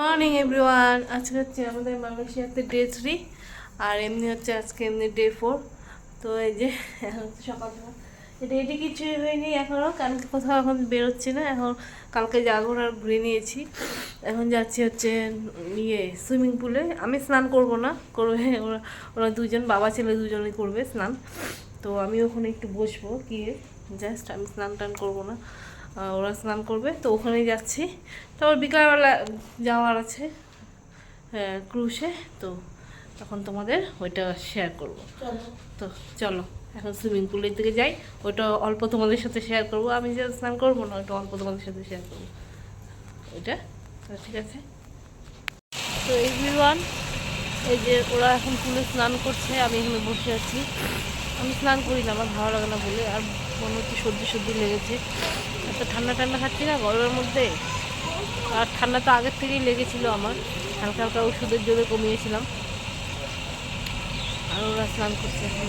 Morning everyone আজকে হচ্ছে আমাদের মালয়েশিয়াতে ডে থ্রি আর এমনি হচ্ছে আজকে এমনি ডে ফোর তো এই যে, এখন সকাল সকাল। এটা কিছুই হয়নি এখনও কালকে কোথাও এখন বেরোচ্ছি না। এখন কালকে জাগর আর ঘুরে নিয়েছি। এখন যাচ্ছি হচ্ছে ইয়ে সুইমিং পুলে আমি স্নান করব না, করবে ওরা ওরা দুজন, বাবা ছেলে দুজনেই করবে স্নান। তো আমি ওখানে একটু বসবো, গিয়ে। জাস্ট আমি স্নান টান করব না। ওরা স্নান করবে তো ওখানেই যাচ্ছি। তারপর বিকালবেলা যাওয়ার আছে হ্যাঁ, ক্রুশে। তো তখন তোমাদের ওইটা শেয়ার করব। তো চলো এখন সুইমিং পুলের দিকে যাই। ওইটা অল্প তোমাদের সাথে শেয়ার করব। আমি যে স্নান করব না ওইটা অল্প তোমাদের সাথে শেয়ার করব। ওইটা ঠিক আছে। তো এভরিওয়ান এই যে ওরা এখন পুলে স্নান করছে আমি এখানে বসে আছি। আমি স্নান করি না আমার ভালো লাগে না বলে। আর মনে হচ্ছে সর্দি সর্দি লেগেছে। এত ঠান্ডা ঠান্ডা খাচ্ছি না গরমের মধ্যে? আর ঠান্ডা তো আগের থেকেই লেগেছিল আমার। হালকা হালকা ওষুধের জোরে কমিয়েছিলাম। আর ওরা স্নান করছে এখন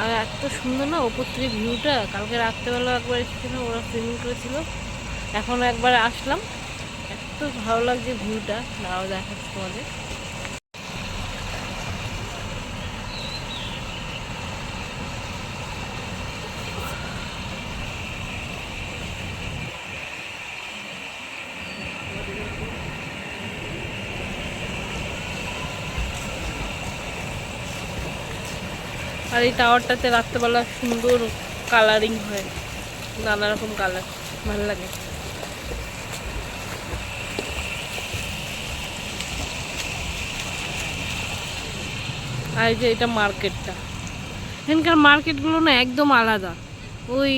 আর এত সুন্দর না ওপর থেকে ভিউটা। কালকে রাত্রেবেলা একবার এসেছিল, ওরা সুইমিং করেছিল। এখন একবার আসলাম। এত ভালো লাগছে ভিউটা। দাঁড়াও দেখাচ্ছি তোমাদের। আর এই টাওয়ারটাতে রাত্রেবেলা সুন্দর কালারিং হয়, নানা রকম কালার ভালো লাগে। আর এই যে এটা মার্কেটটা, এখানকার মার্কেটগুলো না একদম আলাদা। ওই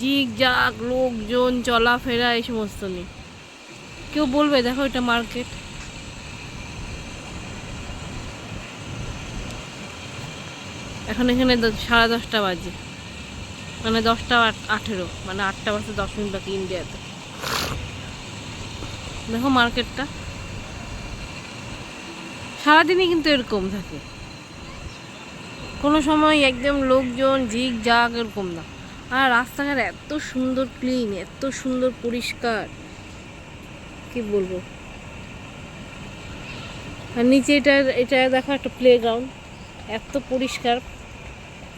জিগ জাগ লোকজন, চলাফেরা, এই সমস্ত নেই। কেউ বলবে, দেখো এটা মার্কেট। এখন এখানে সাড়ে দশটা বাজে। মানে দশটা আঠেরো। মানে আটটা বাজে দশ মিনিট বাকি ইন্ডিয়াতে। দেখো মার্কেটটা। সারাদিনই কিন্তু এরকম থাকে। কোনো সময় একদম লোকজন ঝিক জাগ এরকম না। আর রাস্তাঘাট এত সুন্দর ক্লিন এত সুন্দর পরিষ্কার। কি বলব? আর নিচে এটা এটা দেখো একটা প্লে গ্রাউন্ড এত পরিষ্কার।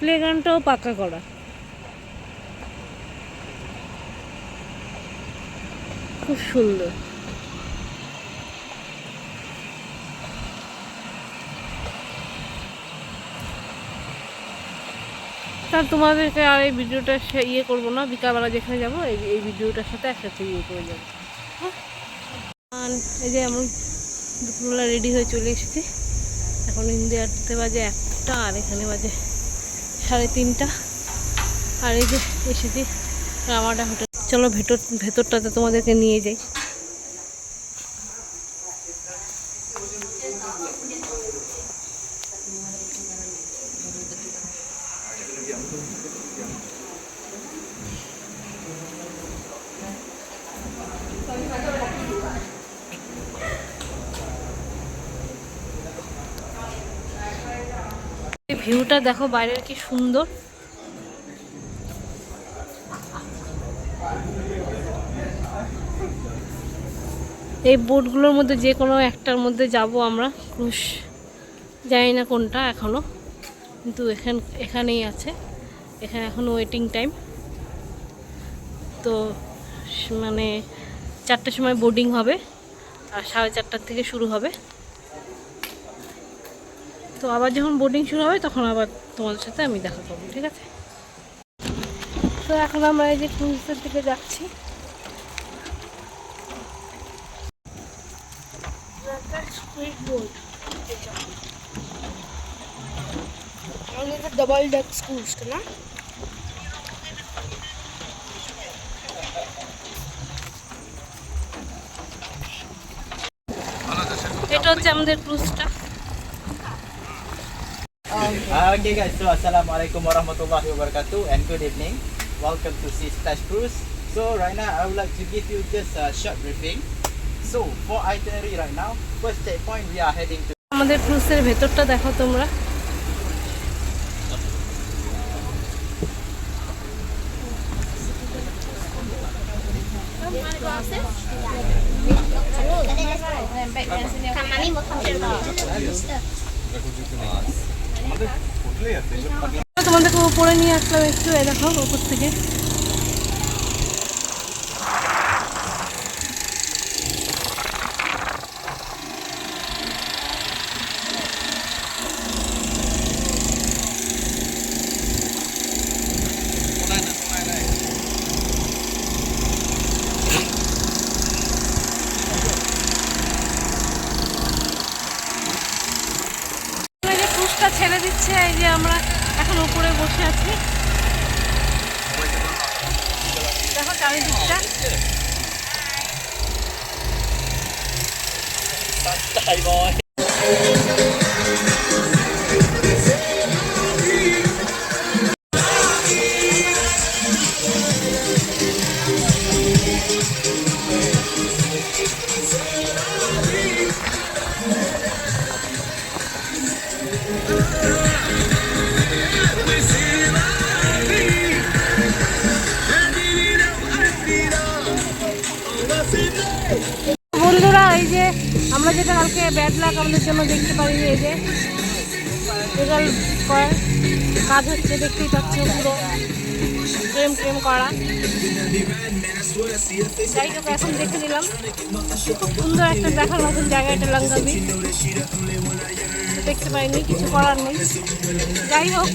প্লেগ্রাউন্ডটাও পাকা করা। খুব সুন্দর। তার তোমাদেরকে আর এই ভিডিওটা ইয়ে করব না, বিকালবেলা যেখানে যাব, এই ভিডিওটার সাথে একসাথে ইয়ে করে যাব। হ্যাঁ? এই যে এমন দুপুরবেলা রেডি হয়ে চলে এসেছি। এখন ইন্ডিয়াতে বাজে একটা, আর এখানে বাজে সাড়ে তিনটা। আর এই যে এসেছি রামাডা হোটেল। চলো ভেতর, ভেতরটাতে তোমাদেরকে নিয়ে যাই। ভিউটা দেখো বাইরের কি সুন্দর। এই বোটগুলোর মধ্যে যে কোনো একটার মধ্যে যাব আমরা। ক্রুশ, জানি না কোনটা এখনও, কিন্তু এখান, এখানেই আছে। এখানে এখন ওয়েটিং টাইম তো মানে চারটের সময় বোর্ডিং হবে, আর সাড়ে চারটার থেকে শুরু হবে। তো আবার যখন বোর্ডিং শুরু হবে তখন আবার তোমাদের সাথে আমি দেখা করব ঠিক আছে? তো এখন আমরা এই যে ক্রুজের দিকে যাচ্ছি। Double deck schools, না? এটা হচ্ছে আমাদের ক্রুজটা Okay guys, so Assalamualaikum warahmatullahi wabarakatuh and good evening. Welcome to Sea Splash Cruise. So right now I would like to give you just a short briefing. So for itinerary right now, first checkpoint we are heading to আমাদের ক্রুজের ভেতরটা দেখো তোমরা Kan mami mau tampil তোমাদেরকে উপরে নিয়ে আসলাম একটু এ দেখো উপর থেকে এই যে ক্রুজটা ছেড়ে দিচ্ছে এই যে আমরা এখন উপরে বসে আছি দেখো চারিদিকটা বন্ধুরা যেটা কালকে ব্যাড লাক আমাদের জন্য দেখতে পারি এই যে রেজাল্ট করার কাজ হচ্ছে, দেখতেই পাচ্ছ পুরো প্রেম প্রেম করা। যাই হোক, এখন দেখে নিলাম। খুব সুন্দর একটা দেখার মতন জায়গা এটা লাঙ্গাবি দেখতে পাইনি, কিছু করার নেই। যাই হোক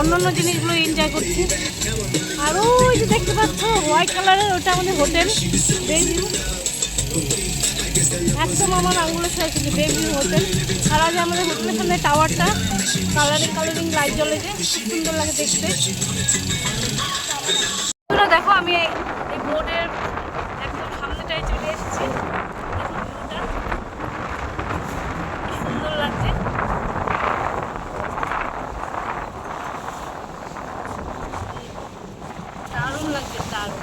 অন্য অন্য জিনিসগুলো এনজয় করছি। আর ওই যে দেখতে পাচ্ছ হোয়াইট কালারের ওটা আমাদের হোটেল একদম আমার আঙুলের সাথে কিন্তু বেবি হোটেল আর আজ আমাদের হোটেলের সামনে টাওয়ারটা কালারিং কালারিং লাইট জ্বলেছে খুব সুন্দর লাগে দেখতে। দেখো আমি এই এই বোর্ডের একদম সামনেটায় চলে এসেছি দেখো ভিউটা কি সুন্দর লাগছে দারুণ লাগছে দারুণ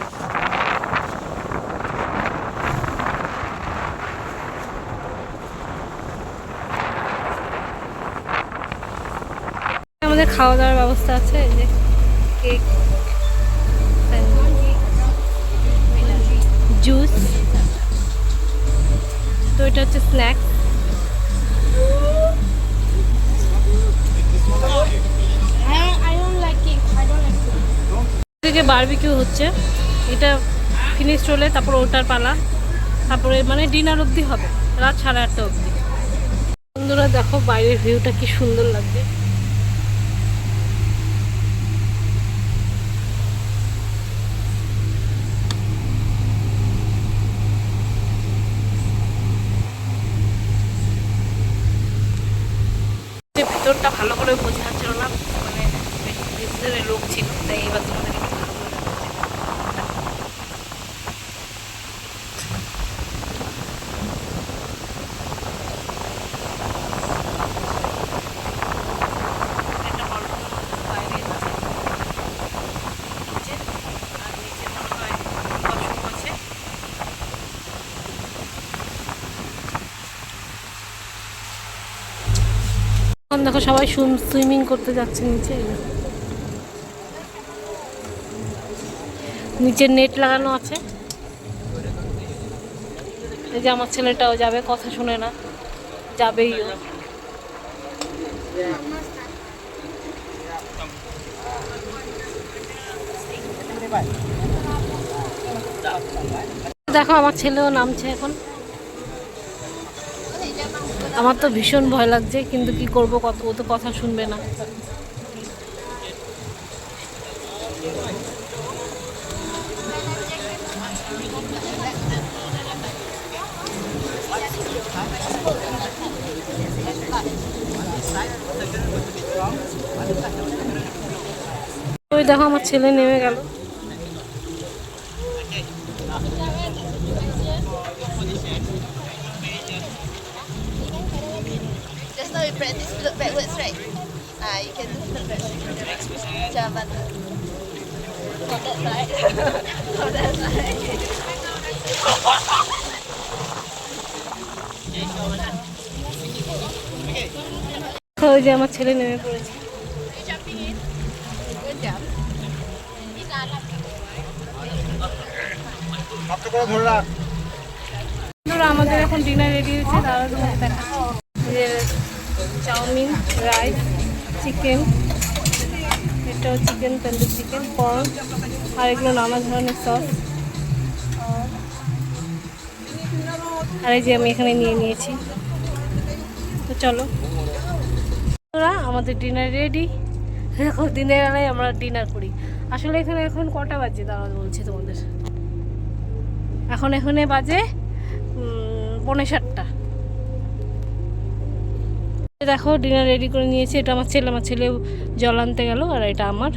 আমাদের খাওয়া দাওয়ার ব্যবস্থা আছে যে কেক জুস তো এটা হচ্ছে it. থেকে বারবিকিউ হচ্ছে। এটা ফিনিশ হলে তারপর ওটার পালা। তারপরে মানে ডিনার অবধি হবে, রাত সাড়ে আটটা অবধি। বন্ধুরা, দেখো বাইরের ভিউটা কি সুন্দর লাগছে যে ভিতরটা ভালো করে বোঝা যাচ্ছিল না মানে লোক ছিল তাই এবার তোমাদের একটু ভালো করে দেখাচ্ছি। একটা balcony মতো বাইরে আছে। নিচে, আর নিচে মনে হয় washroom আছে। এখন দেখো সবাই সুইমিং করতে যাচ্ছে নিচে। এই দেখো। নিচে নেট লাগানো আছে। এই যে আমার ছেলেটাও যাবে, কথা শুনে না, যাবেই ও। দেখো আমার ছেলেও নামছে এখন। আমার তো ভীষণ ভয় লাগছে, কিন্তু কি করব, কত, ও তো কথা শুনবে না। ওই দেখো, আমার ছেলে নেমে গেল। You practice look backwards, right? Ah, you can look backwards. Macam mana? From that side. From that side. ওই যে আমার ছেলে নেমে পড়েছে আমাদের এখন ডিনার রেডি হয়েছে তারা তোমাকে দেখা যে চাউমিন রাইস চিকেন। এটাও চিকেন তন্দুর চিকেন কর্ন আর এগুলো নানা ধরনের সস। আর এই যে আমি এখানে নিয়ে নিয়েছি। তো চলো। আমাদের ডিনার রেডি এখন দিনের বেলায় আমরা ডিনার করি। আসলে এখানে এখন কটা বাজে? দাঁড়া বলছি তোমাদের। এখন এখানে বাজে উম, পৌনে দেখো ডিনার রেডি করে নিয়েছি। এটা আমার ছেলে আমার ছেলে জল আনতে গেল আর এটা আমার।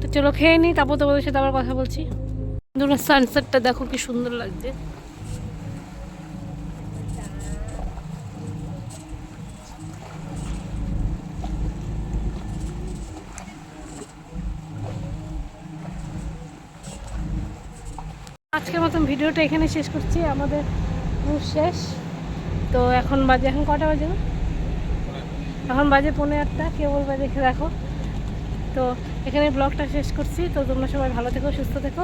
তো চলো খেয়ে নিই, তারপর তোমাদের সাথে আবার কথা বলছি। ধরুন সানসেটটা দেখো কি সুন্দর লাগছে। আজকের মতন ভিডিওটা এখানে শেষ করছি, আমাদের শেষ। তো এখন বাজে এখন কটা বাজে? এখন বাজে পনেরো আটটা কেবল বাজে দেখে দেখো। তো এখানে ব্লগটা শেষ করছি। তো তোমরা সবাই ভালো থেকো, সুস্থ থেকো।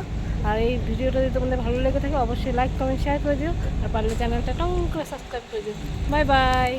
আর এই ভিডিওটা যদি তোমাদের ভালো লেগে থাকে, অবশ্যই লাইক কমেন্ট শেয়ার করে দিও। আর পারলে চ্যানেলটা টং করে সাবস্ক্রাইব করে দিও। Bye bye